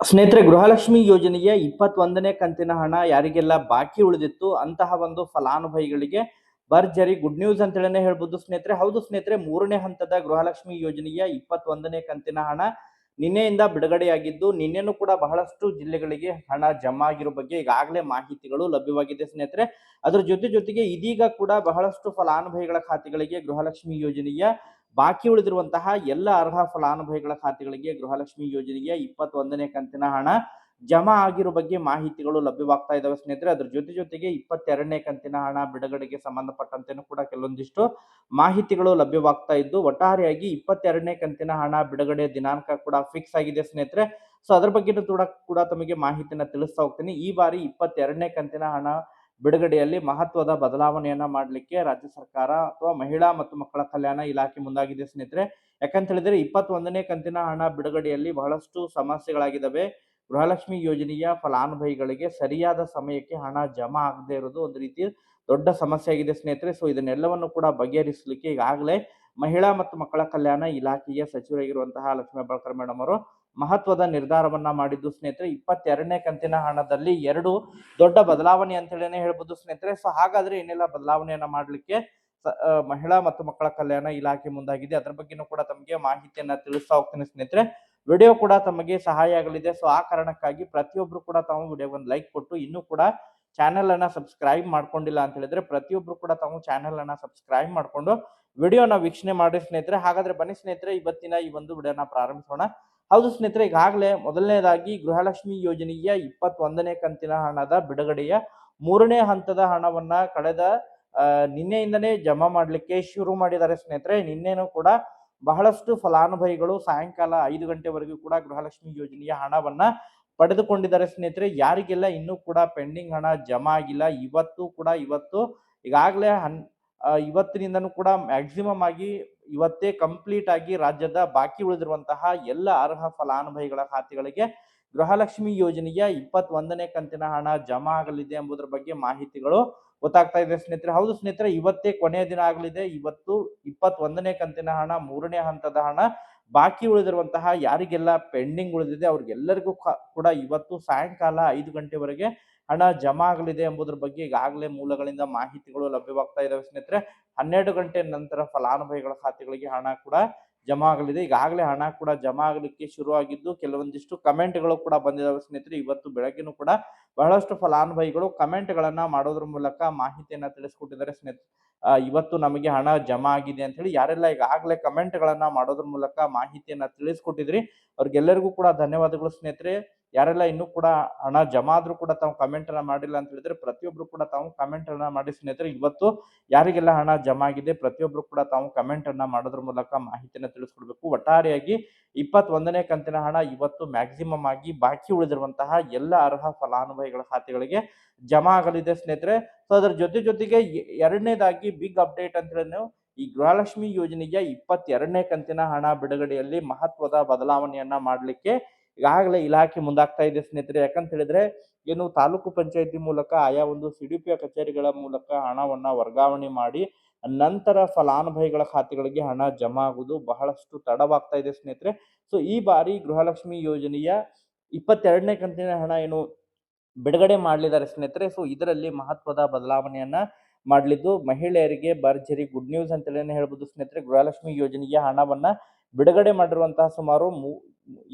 ಸ್ನೇಹಿತರೆ, ಗೃಹಲಕ್ಷ್ಮಿ ಯೋಜನೆಯ ಇಪ್ಪತ್ತೊಂದನೇ ಕಂತಿನ ಹಣ ಯಾರಿಗೆಲ್ಲ ಬಾಕಿ ಉಳಿದಿತ್ತು, ಅಂತಹ ಒಂದು ಫಲಾನುಭವಿಗಳಿಗೆ ಭರ್ಜರಿ ಗುಡ್ ನ್ಯೂಸ್ ಅಂತ ಹೇಳಿನೇ ಹೇಳ್ಬೋದು ಸ್ನೇಹಿತರೆ. ಹೌದು ಸ್ನೇಹಿತರೆ, ಮೂರನೇ ಹಂತದ ಗೃಹಲಕ್ಷ್ಮಿ ಯೋಜನೆಯ ಇಪ್ಪತ್ತೊಂದನೇ ಕಂತಿನ ಹಣ ನಿನ್ನೆಯಿಂದ ಬಿಡುಗಡೆಯಾಗಿದ್ದು, ನಿನ್ನೆನೂ ಕೂಡ ಬಹಳಷ್ಟು ಜಿಲ್ಲೆಗಳಿಗೆ ಹಣ ಜಮಾ ಆಗಿರೋ ಬಗ್ಗೆ ಈಗಾಗಲೇ ಮಾಹಿತಿಗಳು ಲಭ್ಯವಾಗಿದೆ ಸ್ನೇಹಿತರೆ. ಅದರ ಜೊತೆ ಜೊತೆಗೆ ಇದೀಗ ಕೂಡ ಬಹಳಷ್ಟು ಫಲಾನುಭವಿಗಳ ಖಾತೆಗಳಿಗೆ ಗೃಹಲಕ್ಷ್ಮಿ ಯೋಜನೆಯ ಬಾಕಿ ಉಳಿದಿರುವಂತಹ ಎಲ್ಲ ಅರ್ಹ ಫಲಾನುಭವಿಗಳ ಖಾತೆಗಳಿಗೆ ಗೃಹಲಕ್ಷ್ಮಿ ಯೋಜನೆಗೆ ಇಪ್ಪತ್ತೊಂದನೇ ಕಂತಿನ ಹಣ ಜಮಾ ಆಗಿರೋ ಬಗ್ಗೆ ಮಾಹಿತಿಗಳು ಲಭ್ಯವಾಗ್ತಾ ಇದಾವೆ ಸ್ನೇಹಿತರೆ. ಅದ್ರ ಜೊತೆ ಜೊತೆಗೆ ಇಪ್ಪತ್ತೆರಡನೇ ಕಂತಿನ ಹಣ ಬಿಡುಗಡೆಗೆ ಸಂಬಂಧಪಟ್ಟಂತೆನೂ ಕೂಡ ಕೆಲವೊಂದಿಷ್ಟು ಮಾಹಿತಿಗಳು ಲಭ್ಯವಾಗ್ತಾ ಇದ್ದು, ಒಟ್ಟಾರೆಯಾಗಿ ಇಪ್ಪತ್ತೆರಡನೇ ಕಂತಿನ ಹಣ ಬಿಡುಗಡೆ ದಿನಾಂಕ ಕೂಡ ಫಿಕ್ಸ್ ಆಗಿದೆ ಸ್ನೇಹಿತರೆ. ಸೊ, ಅದ್ರ ಬಗ್ಗೆ ಕೂಡ ಕೂಡ ತಮಗೆ ಮಾಹಿತಿನ ತಿಳಿಸ್ತಾ ಹೋಗ್ತೀನಿ. ಈ ಬಾರಿ ಇಪ್ಪತ್ತೆರಡನೇ ಕಂತಿನ ಹಣ ಬಿಡುಗಡೆಯಲ್ಲಿ ಮಹತ್ವದ ಬದಲಾವಣೆಯನ್ನ ಮಾಡಲಿಕ್ಕೆ ರಾಜ್ಯ ಸರ್ಕಾರ ಅಥವಾ ಮಹಿಳಾ ಮತ್ತು ಮಕ್ಕಳ ಕಲ್ಯಾಣ ಇಲಾಖೆ ಮುಂದಾಗಿದೆ ಸ್ನೇಹಿತರೆ. ಯಾಕಂತ ಹೇಳಿದ್ರೆ ಇಪ್ಪತ್ತೊಂದನೇ ಕಂತಿನ ಹಣ ಬಿಡುಗಡೆಯಲ್ಲಿ ಬಹಳಷ್ಟು ಸಮಸ್ಯೆಗಳಾಗಿದ್ದಾವೆ ಗೃಹಲಕ್ಷ್ಮಿ ಯೋಜನೆಯ ಫಲಾನುಭವಿಗಳಿಗೆ ಸರಿಯಾದ ಸಮಯಕ್ಕೆ ಹಣ ಜಮಾ ಆಗದೆ ಇರೋದು ಒಂದು ರೀತಿ ದೊಡ್ಡ ಸಮಸ್ಯೆ ಆಗಿದೆ ಸ್ನೇಹಿತರೆ. ಸೊ ಇದನ್ನೆಲ್ಲವನ್ನು ಕೂಡ ಬಗೆಹರಿಸಲಿಕ್ಕೆ ಈಗಾಗಲೇ ಮಹಿಳಾ ಮತ್ತು ಮಕ್ಕಳ ಕಲ್ಯಾಣ ಇಲಾಖೆಯ ಸಚಿವರಾಗಿರುವಂತಹ ಲಕ್ಷ್ಮೀ ಹೆಬ್ಬಾಳ್ಕರ್ ಮೇಡಮ್ ಅವರು ಮಹತ್ವದ ನಿರ್ಧಾರವನ್ನ ಮಾಡಿದ್ದು ಸ್ನೇಹಿತರೆ, ಇಪ್ಪತ್ತೆರಡನೇ ಕಂತಿನ ಹಣದಲ್ಲಿ ಎರಡು ದೊಡ್ಡ ಬದಲಾವಣೆ ಅಂತ ಹೇಳಿನೇ ಹೇಳ್ಬೋದು ಸ್ನೇಹಿತರೆ. ಸೊ ಹಾಗಾದ್ರೆ ಏನೆಲ್ಲ ಬದಲಾವಣೆಯನ್ನ ಮಾಡ್ಲಿಕ್ಕೆ ಮಹಿಳಾ ಮತ್ತು ಮಕ್ಕಳ ಕಲ್ಯಾಣ ಇಲಾಖೆ ಮುಂದಾಗಿದೆ. ಅದ್ರ ಬಗ್ಗೆನೂ ಕೂಡ ತಮಗೆ ಮಾಹಿತಿಯನ್ನ ತಿಳಿಸ್ತಾ ಹೋಗ್ತೀನಿ ಸ್ನೇಹಿತರೆ. ವಿಡಿಯೋ ಕೂಡ ತಮಗೆ ಸಹಾಯ ಆಗಲಿದೆ. ಸೊ ಆ ಕಾರಣಕ್ಕಾಗಿ ಪ್ರತಿಯೊಬ್ರು ಕೂಡ ತಾವು ವಿಡಿಯೋ ಒಂದು ಲೈಕ್ ಕೊಟ್ಟು, ಇನ್ನೂ ಕೂಡ ಚಾನೆಲ್ ಅನ್ನ ಸಬ್ಸ್ಕ್ರೈಬ್ ಮಾಡ್ಕೊಂಡಿಲ್ಲ ಅಂತ ಹೇಳಿದ್ರೆ ಪ್ರತಿಯೊಬ್ರು ಕೂಡ ತಾವು ಚಾನೆಲ್ ಅನ್ನ ಸಬ್ಸ್ಕ್ರೈಬ್ ಮಾಡ್ಕೊಂಡು ವಿಡಿಯೋನ ವೀಕ್ಷಣೆ ಮಾಡಿ ಸ್ನೇಹಿತರೆ. ಹಾಗಾದ್ರೆ ಬನ್ನಿ ಸ್ನೇಹಿತರೆ, ಇವತ್ತಿನ ಈ ಒಂದು ವಿಡಿಯೋನ ಪ್ರಾರಂಭಿಸೋಣ. ಹೌದು ಸ್ನೇಹಿತರೆ, ಈಗಾಗಲೇ ಮೊದಲನೇದಾಗಿ ಗೃಹಲಕ್ಷ್ಮಿ ಯೋಜನೆಯ ಇಪ್ಪತ್ತೊಂದನೇ ಕಂತಿನ ಹಣದ ಬಿಡುಗಡೆಯ ಮೂರನೇ ಹಂತದ ಹಣವನ್ನ ಕಳೆದ ನಿನ್ನೆಯಿಂದನೇ ಜಮಾ ಮಾಡಲಿಕ್ಕೆ ಶುರು ಮಾಡಿದ್ದಾರೆ ಸ್ನೇಹಿತರೆ. ನಿನ್ನೆನೂ ಕೂಡ ಬಹಳಷ್ಟು ಫಲಾನುಭವಿಗಳು ಸಾಯಂಕಾಲ ಐದು ಗಂಟೆವರೆಗೂ ಕೂಡ ಗೃಹಲಕ್ಷ್ಮಿ ಯೋಜನೆಯ ಹಣವನ್ನ ಪಡೆದುಕೊಂಡಿದ್ದಾರೆ ಸ್ನೇಹಿತರೆ. ಯಾರಿಗೆಲ್ಲ ಇನ್ನೂ ಕೂಡ ಪೆಂಡಿಂಗ್ ಹಣ ಜಮಾ ಆಗಿಲ್ಲ, ಇವತ್ತು ಕೂಡ ಇವತ್ತು ಈಗಾಗಲೇ ಹನ್ ಇವತ್ತಿನಿಂದನೂ ಕೂಡ ಮ್ಯಾಕ್ಸಿಮಮ್ ಆಗಿ ಇವತ್ತೇ ಕಂಪ್ಲೀಟ್ ಆಗಿ ರಾಜ್ಯದ ಬಾಕಿ ಉಳಿದಿರುವಂತಹ ಎಲ್ಲ ಅರ್ಹ ಫಲಾನುಭವಿಗಳ ಖಾತೆಗಳಿಗೆ ಗೃಹಲಕ್ಷ್ಮಿ ಯೋಜನೆಯ ಇಪ್ಪತ್ತೊಂದನೇ ಕಂತಿನ ಹಣ ಜಮಾ ಆಗಲಿದೆ ಎಂಬುದರ ಬಗ್ಗೆ ಮಾಹಿತಿಗಳು ಗೊತ್ತಾಗ್ತಾ ಇದೆ ಸ್ನೇಹಿತರೆ. ಹೌದು ಸ್ನೇಹಿತರೆ, ಇವತ್ತೇ ಕೊನೆಯ ದಿನ ಆಗಲಿದೆ. ಇವತ್ತು ಇಪ್ಪತ್ತೊಂದನೇ ಕಂತಿನ ಹಣ, ಮೂರನೇ ಹಂತದ ಹಣ ಬಾಕಿ ಉಳಿದಿರುವಂತಹ ಯಾರಿಗೆಲ್ಲ ಪೆಂಡಿಂಗ್ ಉಳಿದಿದೆ ಅವ್ರಿಗೆಲ್ಲರಿಗೂ ಕೂಡ ಇವತ್ತು ಸಾಯಂಕಾಲ ಐದು ಗಂಟೆವರೆಗೆ ಹಣ ಜಮಾ ಆಗಲಿದೆ ಎಂಬುದರ ಬಗ್ಗೆ ಈಗಾಗಲೇ ಮೂಲಗಳಿಂದ ಮಾಹಿತಿಗಳು ಲಭ್ಯವಾಗ್ತಾ ಇದಾವೆ ಸ್ನೇಹಿತರೆ. ಹನ್ನೆರಡು ಗಂಟೆ ನಂತರ ಫಲಾನುಭವಿಗಳ ಖಾತೆಗಳಿಗೆ ಹಣ ಕೂಡ ಜಮಾ ಆಗಲಿದೆ ಈಗಾಗಲೇ ಹಣ ಕೂಡ ಜಮಾ ಆಗಲಿಕ್ಕೆ ಶುರುವಾಗಿದ್ದು, ಕೆಲವೊಂದಿಷ್ಟು ಕಮೆಂಟ್ಗಳು ಕೂಡ ಬಂದಿದ್ದಾವೆ ಸ್ನೇಹಿತರೆ. ಇವತ್ತು ಬೆಳಗ್ಗೆನೂ ಕೂಡ ಬಹಳಷ್ಟು ಫಲಾನುಭವಿಗಳು ಕಮೆಂಟ್ಗಳನ್ನು ಮಾಡೋದ್ರ ಮೂಲಕ ಮಾಹಿತಿಯನ್ನು ತಿಳಿಸ್ಕೊಟ್ಟಿದ್ದಾರೆ ಸ್ನೇಹಿತರೆ. ಇವತ್ತು ನಮಗೆ ಹಣ ಜಮಾ ಆಗಿದೆ ಅಂತ ಹೇಳಿ ಯಾರೆಲ್ಲ ಈಗಾಗಲೇ ಕಮೆಂಟ್ಗಳನ್ನು ಮಾಡೋದ್ರ ಮೂಲಕ ಮಾಹಿತಿಯನ್ನು ತಿಳಿಸ್ಕೊಟ್ಟಿದ್ರಿ, ಅವ್ರಿಗೆಲ್ಲರಿಗೂ ಕೂಡ ಧನ್ಯವಾದಗಳು ಸ್ನೇಹಿತರೆ. ಯಾರೆಲ್ಲ ಇನ್ನೂ ಕೂಡ ಹಣ ಜಮಾ ಆದ್ರೂ ಕೂಡ ತಾವು ಕಮೆಂಟ್ ಅನ್ನ ಮಾಡಿಲ್ಲ ಅಂತ ಹೇಳಿದ್ರೆ ಪ್ರತಿಯೊಬ್ರು ಕೂಡ ತಾವು ಕಮೆಂಟ್ ಅನ್ನ ಮಾಡಿ ಸ್ನೇಹಿತರೆ, ಇವತ್ತು ಯಾರಿಗೆಲ್ಲ ಹಣ ಜಮಾ ಆಗಿದೆ ಪ್ರತಿಯೊಬ್ರು ಕೂಡ ತಾವು ಕಮೆಂಟ್ ಅನ್ನ ಮಾಡೋದ್ರ ಮೂಲಕ ಮಾಹಿತಿಯನ್ನ ತಿಳಿಸ್ಕೊಡ್ಬೇಕು. ಒಟ್ಟಾರೆಯಾಗಿ ಇಪ್ಪತ್ತೊಂದನೇ ಕಂತಿನ ಹಣ ಇವತ್ತು ಮ್ಯಾಕ್ಸಿಮಮ್ ಆಗಿ ಬಾಕಿ ಉಳಿದಿರುವಂತಹ ಎಲ್ಲ ಅರ್ಹ ಫಲಾನುಭವಿಗಳ ಖಾತೆಗಳಿಗೆ ಜಮಾ ಆಗಲಿದೆ ಸ್ನೇಹಿತರೆ. ಸೊ ಅದರ ಜೊತೆ ಜೊತೆಗೆ ಎರಡನೇದಾಗಿ ಬಿಗ್ ಅಪ್ಡೇಟ್ ಅಂತ ಹೇಳಿ ಈ ಗೃಹಲಕ್ಷ್ಮಿ ಯೋಜನೆಯ ಇಪ್ಪತ್ತೆರಡನೇ ಕಂತಿನ ಹಣ ಬಿಡುಗಡೆಯಲ್ಲಿ ಮಹತ್ವದ ಬದಲಾವಣೆಯನ್ನ ಮಾಡಲಿಕ್ಕೆ ಈಗಾಗಲೇ ಇಲಾಖೆ ಮುಂದಾಗ್ತಾ ಇದೆ ಸ್ನೇಹಿತರೆ. ಯಾಕಂತ ಹೇಳಿದ್ರೆ, ಏನು ತಾಲೂಕು ಪಂಚಾಯತಿ ಮೂಲಕ ಆಯಾ ಒಂದು ಸಿ ಡಿ ಪಿ ಕಚೇರಿಗಳ ಮೂಲಕ ಹಣವನ್ನ ವರ್ಗಾವಣೆ ಮಾಡಿ, ನಂತರ ಫಲಾನುಭವಿಗಳ ಖಾತೆಗಳಿಗೆ ಹಣ ಜಮಾ ಆಗುವುದು ಬಹಳಷ್ಟು ತಡವಾಗ್ತಾ ಇದೆ ಸ್ನೇಹಿತರೆ. ಸೊ, ಈ ಬಾರಿ ಗೃಹಲಕ್ಷ್ಮಿ ಯೋಜನೆಯ ಇಪ್ಪತ್ತೆರಡನೇ ಕಂತಿನ ಹಣ ಏನು ಬಿಡುಗಡೆ ಮಾಡಲಿದ್ದಾರೆ ಸ್ನೇಹಿತರೆ. ಸೊ, ಇದರಲ್ಲಿ ಮಹತ್ವದ ಬದಲಾವಣೆಯನ್ನ ಮಾಡಲಿದ್ದು ಮಹಿಳೆಯರಿಗೆ ಭರ್ಜರಿ ಗುಡ್ ನ್ಯೂಸ್ ಅಂತಲೇ ಹೇಳ್ಬೋದು ಸ್ನೇಹಿತರೆ. ಗೃಹಲಕ್ಷ್ಮಿ ಯೋಜನೆಯ ಹಣವನ್ನ ಬಿಡುಗಡೆ ಮಾಡಿರುವಂತಹ ಸುಮಾರು ಮೂ-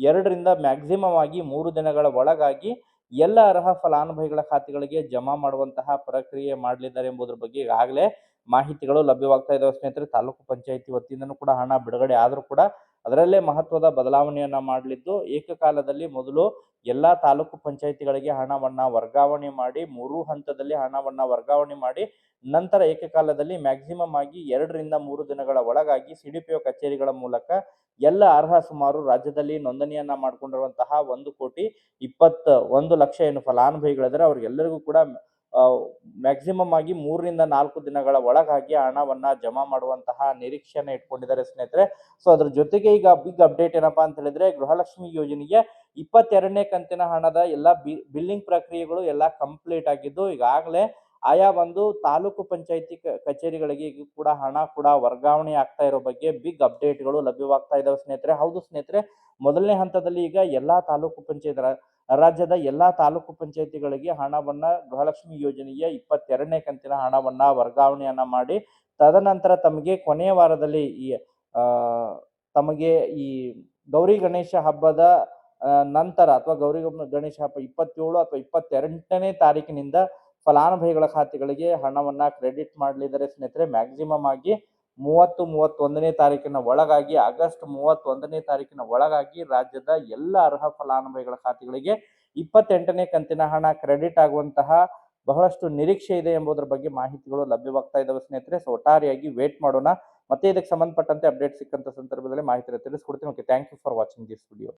ಎರಡರಿಂದ ಮ್ಯಾಕ್ಸಿಮಮ್ ಆಗಿ ಮೂರು ದಿನಗಳ ಒಳಗಾಗಿ ಎಲ್ಲ ಅರ್ಹ ಫಲಾನುಭವಿಗಳ ಖಾತೆಗಳಿಗೆ ಜಮಾ ಮಾಡುವಂತಹ ಪ್ರಕ್ರಿಯೆ ಮಾಡಲಿದ್ದಾರೆ ಎಂಬುದರ ಬಗ್ಗೆ ಈಗಾಗಲೇ ಮಾಹಿತಿಗಳು ಲಭ್ಯವಾಗ್ತಾ ಇದಾವೆ ಸ್ನೇಹಿತರೆ. ತಾಲೂಕು ಪಂಚಾಯತಿ ವತಿಯಿಂದನೂ ಕೂಡ ಹಣ ಬಿಡುಗಡೆ ಆದರೂ ಕೂಡ ಅದರಲ್ಲೇ ಮಹತ್ವದ ಬದಲಾವಣೆಯನ್ನ ಮಾಡಲಿದ್ದು ಏಕಕಾಲದಲ್ಲಿ ಮೊದಲು ಎಲ್ಲಾ ತಾಲೂಕು ಪಂಚಾಯತಿಗಳಿಗೆ ಹಣವನ್ನ ವರ್ಗಾವಣೆ ಮಾಡಿ, ಮೂರು ಹಂತದಲ್ಲಿ ಹಣವನ್ನ ವರ್ಗಾವಣೆ ಮಾಡಿ, ನಂತರ ಏಕಕಾಲದಲ್ಲಿ ಮ್ಯಾಕ್ಸಿಮಮ್ ಆಗಿ ಎರಡರಿಂದ ಮೂರು ದಿನಗಳ ಒಳಗಾಗಿ ಸಿಡಿಪಿಒ ಕಚೇರಿಗಳ ಮೂಲಕ ಎಲ್ಲ ಅರ್ಹ ಸುಮಾರು ರಾಜ್ಯದಲ್ಲಿ ನೋಂದಣಿಯನ್ನ ಮಾಡಿಕೊಂಡಿರುವಂತಹ ಒಂದು ಕೋಟಿ ಇಪ್ಪತ್ತ ಒಂದು ಲಕ್ಷ ಏನು ಫಲಾನುಭವಿಗಳಿದ್ದಾರೆ. ಅವ್ರಿಗೆಲ್ಲರಿಗೂ ಕೂಡ ಮ್ಯಾಕ್ಸಿಮಮ್ ಆಗಿ ಮೂರರಿಂದ ನಾಲ್ಕು ದಿನಗಳ ಒಳಗಾಗಿ ಹಣವನ್ನ ಜಮಾ ಮಾಡುವಂತಹ ನಿರೀಕ್ಷೆಯನ್ನು ಇಟ್ಕೊಂಡಿದ್ದಾರೆ ಸ್ನೇಹಿತರೆ. ಸೊ ಅದ್ರ ಜೊತೆಗೆ ಈಗ ಬಿಗ್ ಅಪ್ಡೇಟ್ ಏನಪ್ಪಾ ಅಂತ ಹೇಳಿದ್ರೆ ಗೃಹಲಕ್ಷ್ಮಿ ಯೋಜನೆಗೆ ಇಪ್ಪತ್ತೆರಡನೇ ಕಂತಿನ ಹಣದ ಎಲ್ಲ ಬಿಲ್ಲಿಂಗ್ ಪ್ರಕ್ರಿಯೆಗಳು ಎಲ್ಲ ಕಂಪ್ಲೀಟ್ ಆಗಿದ್ದು ಈಗಾಗಲೇ ಆಯಾ ಒಂದು ತಾಲೂಕು ಪಂಚಾಯತಿ ಕಚೇರಿಗಳಿಗೆ ಕೂಡ ಹಣ ಕೂಡ ವರ್ಗಾವಣೆ ಆಗ್ತಾ ಇರೋ ಬಗ್ಗೆ ಬಿಗ್ ಅಪ್ಡೇಟ್ಗಳು ಲಭ್ಯವಾಗ್ತಾ ಇದಾವೆ ಸ್ನೇಹಿತರೆ. ಹೌದು ಸ್ನೇಹಿತರೆ, ಮೊದಲನೇ ಹಂತದಲ್ಲಿ ಈಗ ಎಲ್ಲಾ ತಾಲೂಕು ಪಂಚಾಯತ್ ರಾಜ್ಯದ ಎಲ್ಲಾ ತಾಲೂಕು ಪಂಚಾಯತಿಗಳಿಗೆ ಹಣವನ್ನ ಗೃಹಲಕ್ಷ್ಮಿ ಯೋಜನೆಯ ಇಪ್ಪತ್ತೆರಡನೇ ಕಂತಿನ ಹಣವನ್ನ ವರ್ಗಾವಣೆಯನ್ನ ಮಾಡಿ, ತದನಂತರ ತಮಗೆ ಕೊನೆಯ ವಾರದಲ್ಲಿ ಈ ತಮಗೆ ಈ ಗೌರಿ ಗಣೇಶ ಹಬ್ಬದ ನಂತರ ಅಥವಾ ಗೌರಿ ಗಣೇಶ ಹಬ್ಬ ಇಪ್ಪತ್ತೇಳು ಅಥವಾ ಇಪ್ಪತ್ತೆರಡನೇ ತಾರೀಕಿನಿಂದ ಫಲಾನುಭವಿಗಳ ಖಾತೆಗಳಿಗೆ ಹಣವನ್ನ ಕ್ರೆಡಿಟ್ ಮಾಡಲಿದ್ದಾರೆ ಸ್ನೇಹಿತರೆ. ಮ್ಯಾಕ್ಸಿಮಮ್ ಆಗಿ ಮೂವತ್ತು, ಮೂವತ್ತೊಂದನೇ ತಾರೀಕಿನ ಒಳಗಾಗಿ, ಆಗಸ್ಟ್ ಮೂವತ್ತೊಂದನೇ ತಾರೀಕಿನ ಒಳಗಾಗಿ ರಾಜ್ಯದ ಎಲ್ಲ ಅರ್ಹ ಫಲಾನುಭವಿಗಳ ಖಾತೆಗಳಿಗೆ ಇಪ್ಪತ್ತೆಂಟನೇ ಕಂತಿನ ಹಣ ಕ್ರೆಡಿಟ್ ಆಗುವಂತಹ ಬಹಳಷ್ಟು ನಿರೀಕ್ಷೆ ಇದೆ ಎಂಬುದರ ಬಗ್ಗೆ ಮಾಹಿತಿಗಳು ಲಭ್ಯವಾಗ್ತಾ ಇದ್ದಾವೆ ಸ್ನೇಹಿತರೆ. ಸೊ ಒಟ್ಟಾರೆಯಾಗಿ ವೇಟ್ ಮಾಡೋಣ. ಮತ್ತೆ ಇದಕ್ಕೆ ಸಂಬಂಧಪಟ್ಟಂತೆ ಅಪ್ಡೇಟ್ ಸಿಕ್ಕಂತ ಸಂದರ್ಭದಲ್ಲಿ ಮಾಹಿತಿ ತಿಳಿಸ್ಕೊಡ್ತೀನಿ. Okay thank you for watching this video